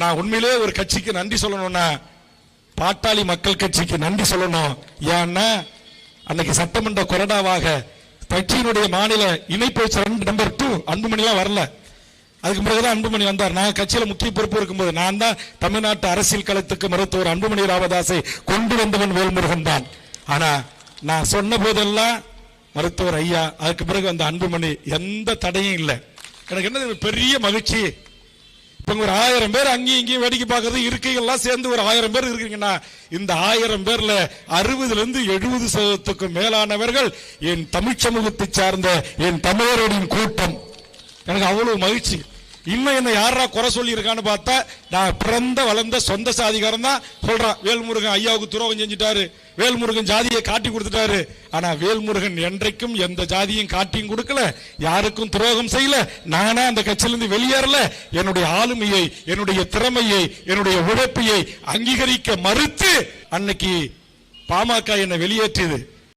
நான் உண்மையிலே ஒரு கட்சிக்கு நன்றி சொல்லணும்னா பாட்டாளி மக்கள் கட்சிக்கு நன்றி சொல்லணும். ஏன்னா அன்னைக்கு சட்டமன்ற கொறடாவாக கட்சியினுடைய மாநில இணைப்பு நம்பர் டூ அன்புமணிலாம் வரல. அதுக்கு பிறகுதான் அன்புமணி வந்தார். நான் கட்சியில முக்கிய பொறுப்பு இருக்கும்போது நான் தான் தமிழ்நாட்டு அரசியல் களத்துக்கு மருத்துவர் அன்புமணி ராமதாஸை கொண்டு வந்தவன் வேல்முருகன் தான். ஆனா நான் சொன்ன போதெல்லாம் மருத்துவர் ஐயா அதுக்கு பிறகு வந்த அன்புமணி எந்த தடையும் இல்லை. எனக்கு என்ன பெரிய மகிழ்ச்சி. இப்ப ஒரு ஆயிரம் பேர் அங்கேயும் இங்கேயும் வேடிக்கை பார்க்கறது இருக்கைகள்லாம் சேர்ந்து ஒரு ஆயிரம் பேர் இருக்கிறீங்கன்னா இந்த ஆயிரம் பேர்ல அறுபதுல இருந்து எழுபது சதவீதத்துக்கும் மேலானவர்கள் என் தமிழ் சமூகத்தை சார்ந்த என் தமிழரின் கூட்டம். எனக்கு அவ்வளவு மகிழ்ச்சி. இன்னும் என்ன யாரா குறை சொல்லியிருக்கான்னு பார்த்தா நான் பிறந்த வளர்ந்த சொந்த சாதிகாரன் தான் சொல்றான். வேல்முருகன் ஐயாவுக்கு துரோகம் செஞ்சுட்டாரு. வேல்முருகன் ஜாதியை காட்டி கொடுத்துட்டாரு. ஆனா வேல்முருகன் என்றைக்கும் எந்த ஜாதியும் காட்டியும் கொடுக்கல. யாருக்கும் துரோகம் செய்யல. நானா அந்த கட்சியிலிருந்து வெளியேறல. என்னுடைய ஆளுமையை என்னுடைய திறமையை என்னுடைய உழைப்பையை அங்கீகரிக்க மறுத்து அன்னைக்கு பாமக என்னை வெளியேற்றியது.